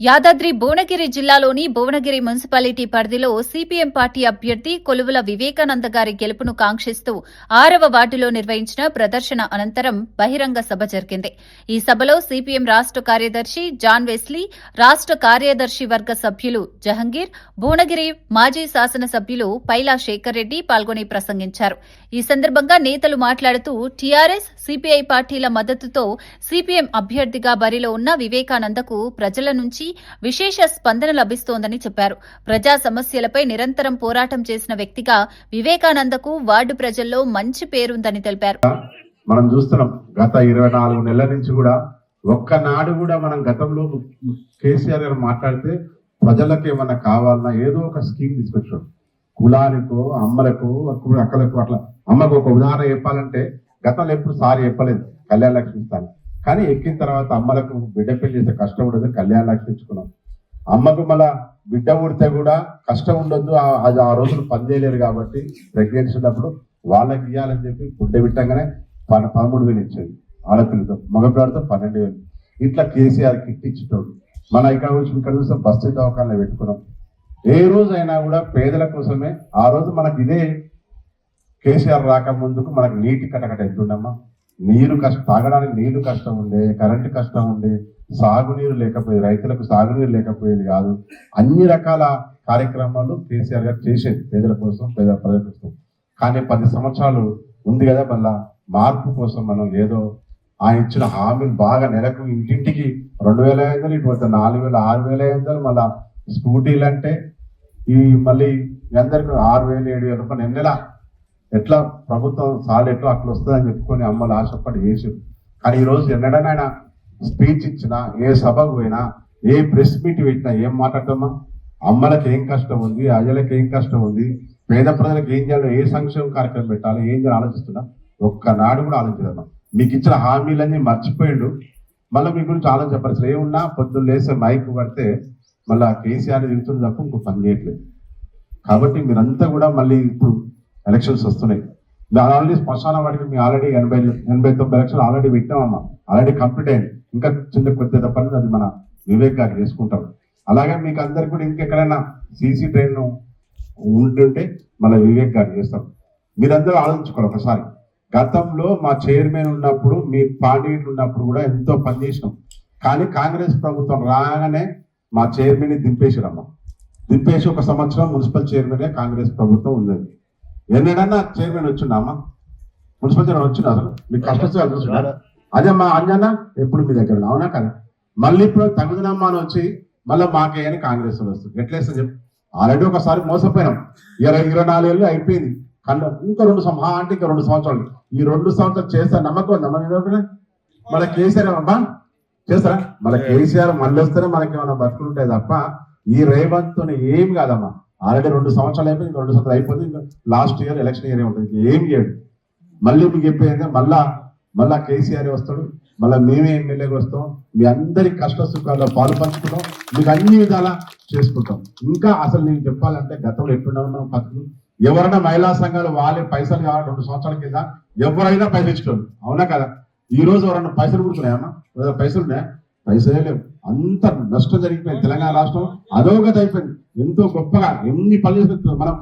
యాదాద్రి భువనగిరి జిల్లాలోని భువనగిరి మున్సిపాలిటీ పరిధిలో CPM party అభ్యర్థి కొలువుల వివేకానంద గారి గెలుపును కాంక్షిస్తూ ఆరవ వార్డులో నిర్వహించిన ప్రదర్శన అనంతరం బహిరంగ సభ జరిగింది. ఈ సభలో సిపిఎం రాష్ట్ర కార్యదర్శి జాన్ వెస్లీ రాష్ట్ర కార్యదర్శి వర్గ సభ్యులు జహంగీర్ భువనగిరి మాజీ శాసనసభ్యులు పైలా శేఖర్ రెడ్డి పాల్గొని ప్రసంగించారు. ఈ సందర్భంగా నేతలు మాట్లాడుతూ టీఆర్ఎస్ సిపిఐ పార్టీల మద్దతుతో సిపిఎం అభ్యర్థిగా బరిలో ఉన్న వివేకానందకు ప్రజల నుంచి విశేష స్పందన లభిస్తోందని చెప్పారు. ప్రజా సమస్యలపై నిరంతరం పోరాటం చేసిన వ్యక్తిగా వివేకానందకు వార్డు ప్రజల్లో మంచి పేరుందని తెలిపారు. మనం చూస్తున్నాం గత ఇరవై నాలుగు నెలల నుంచి కూడా ఒక్కనాడు కూడా మనం గతంలో కేసీఆర్ గారు మాట్లాడితే ప్రజలకు ఏమన్నా కావాలన్నా ఏదో ఒక స్కీమ్ తీసుకొచ్చాడు. కులానికో అమ్మలకు అక్కలకు అట్లా. అమ్మకు ఒక ఉదాహరణ చెప్పాలంటే గతంలో ఎప్పుడు సారి చెప్పలేదు. కళ్యాణ లక్ష్మి స్థానం. కానీ ఎక్కిన తర్వాత అమ్మలకు బిడ్డ పెళ్ళి చేసే కష్టం ఉండదు కళ్యాణ లక్షించుకున్నాం అమ్మకు మళ్ళా బిడ్డ పుడితే కూడా కష్టం ఉండొద్దు అది ఆ రోజులు పనిచేయలేరు కాబట్టి ప్రెగ్నెన్సీ ఉన్నప్పుడు వాళ్ళకి ఇవ్వాలని చెప్పి గుడ్డ పెట్టంగానే పద- పదమూడు వేలు ఇచ్చేది ఆడపిల్లతో మగపిల్లలతో పన్నెండు వేలు. ఇట్లా కేసీఆర్ కిట్ ఇచ్చేటోడు. మన ఇక్కడ వచ్చి ఇక్కడ చూస్తే బస్సు దవాఖానలో పెట్టుకున్నాం. ఏ రోజు అయినా కూడా పేదల కోసమే ఆ రోజు మనకి ఇదే కేసీఆర్ రాక ముందుకు మనకు నీటి కటకట ఎంతుండమ్మా నీరు కష్టం తాగడానికి నీళ్ళు కష్టం ఉండే కరెంటు కష్టం ఉండే సాగునీరు లేకపోయేది రైతులకు సాగునీరు లేకపోయేది కాదు. అన్ని రకాల కార్యక్రమాలు కేసీఆర్ గారు చేసేది పేదల కోసం పేద ప్రజల కోసం. కానీ పది సంవత్సరాలు ఉంది కదా మళ్ళా మార్పు కోసం మనం ఏదో ఆయన ఇచ్చిన హామీలు బాగా నెలకు ఇంటింటికి రెండు వేల ఐదు వందలు ఇటు నాలుగు వేల ఆరు వేల ఐదు వందలు మళ్ళా స్కూటీలు అంటే ఈ మళ్ళీ అందరికీ ఆరు వేలు ఏడు వేల రూపాయలు ఎన్నెలా ఎట్లా ప్రభుత్వం సాల్ ఎట్లా అట్లా వస్తుందని చెప్పుకొని అమ్మలు ఆశపడి చేసారు కానీ ఈ రోజు ఎన్నడైనా ఆయన స్పీచ్ ఇచ్చినా ఏ సభకు పోయినా ఏ ప్రెస్ మీట్ పెట్టినా ఏం మాట్లాడతామా? అమ్మలకు ఏం కష్టం ఉంది? అయ్యలకు ఏం కష్టం ఉంది? పేద ప్రజలకు ఏం చేయాలి? ఏ సంక్షేమ కార్యక్రమం పెట్టాలి? ఏం చేయాలి? ఆలోచిస్తున్నా? ఒక్కనాడు కూడా ఆలోచించదమ్మా మీకు ఇచ్చిన హామీలన్నీ మర్చిపోయిండు. మళ్ళీ మీ గురించి ఆలోచన చెప్పాల్సిన ఏమున్నా పొద్దున్న లేసే మైక్ పడితే మళ్ళీ కేసీఆర్ తిరుగుతుంది తప్ప ఇంకో పని చేయట్లేదు. కాబట్టి మీరంతా కూడా మళ్ళీ ఇప్పుడు ఎలక్షన్స్ వస్తున్నాయి. దాని ఆల్రెడీ శ్మశాన వాటికి మేము ఆల్రెడీ ఎనభై ఎనభై తొమ్మిది ఎలక్షన్ ఆల్రెడీ పెట్టామమ్మా. ఆల్రెడీ కంప్లీట్ అయింది. ఇంకా చిన్న కొద్ది పని అది మన వివేక్ గారు చేసుకుంటారు. అలాగే మీకు అందరికి కూడా ఇంకెక్కడైనా సీసీ ట్రైన్ ఉంటుంటే మన వివేక్ గారు చేస్తాం మీరందరూ ఆలోచించుకోవాలి ఒకసారి. గతంలో మా చైర్మన్ ఉన్నప్పుడు మీ పార్టీలు ఉన్నప్పుడు కూడా ఎంతో పని చేసినాం. కానీ కాంగ్రెస్ ప్రభుత్వం రాగానే మా చైర్మన్ని దింపేసారమ్మా దింపేసి ఒక సంవత్సరం మున్సిపల్ చైర్మన్ కాంగ్రెస్ ప్రభుత్వం ఉంది ఎన్నడన్నా చైర్మన్ వచ్చిండా అమ్మా? మున్సిపల్ చైర్మన్ వచ్చిందా అసలు? మీకు కష్టం చూస్తున్నా అదే మా అంజన్న ఎప్పుడు మీ దగ్గర? అవునా కదా? మళ్ళీ ఇప్పుడు తగుదనమ్మా అని వచ్చి మళ్ళీ మాకే అని కాంగ్రెస్ వాళ్ళు వస్తుంది ఎట్లేస్తా చెప్పు? ఆల్రెడీ ఒకసారి మోసపోయినాం. ఇరవై ఇరవై నాలుగేళ్ళు అయిపోయింది. కన్నా ఇంకా రెండు సం- మహా అంటే ఇంకా రెండు సంవత్సరాలు. ఈ రెండు సంవత్సరాలు చేస్తా నమ్మకం ఉందా? మన కేసీఆర్ అమ్మా చేస్తారా? మన కేసీఆర్ మళ్ళీ వస్తేనే మనకి ఏమైనా బతుకుంటాయి తప్ప ఈ రేవంత్ ఏం కాదమ్మా. ఆల్రెడీ రెండు సంవత్సరాలు అయిపోయింది రెండు సంవత్సరాలు అయిపోతే ఇంకా లాస్ట్ ఇయర్ ఎలక్షన్ ఇయర్ ఉంటుంది. ఏం చేయడు. మళ్ళీ మీకు చెప్పేది మళ్ళా మళ్ళా కేసీఆర్ వస్తాడు? మళ్ళీ మేమే ఎమ్మెల్యేకి వస్తాం. మీ అందరి కష్ట సుఖాల్లో పాలు పంచుకుంటాం మీకు అన్ని విధాలా చేసుకుంటాం. ఇంకా అసలు నేను చెప్పాలంటే గతంలో ఎట్లున్నా ఉన్నాం పద్ధతులు ఎవరైనా మహిళా సంఘాలు వాళ్ళే పైసలు కావాలి రెండు సంవత్సరాల కింద ఎవరైనా పైసలు ఇచ్చుకోండి అవునా కదా? ఈ రోజు ఎవరైనా పైసలు కూర్చున్నాయమ్మా పైసలు ఉన్నాయా పైసలే లేవు. అంత నష్టం జరిగిపోయింది తెలంగాణ రాష్ట్రం. అదోగతి అయిపోయింది. ఎంతో గొప్పగా ఎన్ని పనులు చేస్తుంది మనం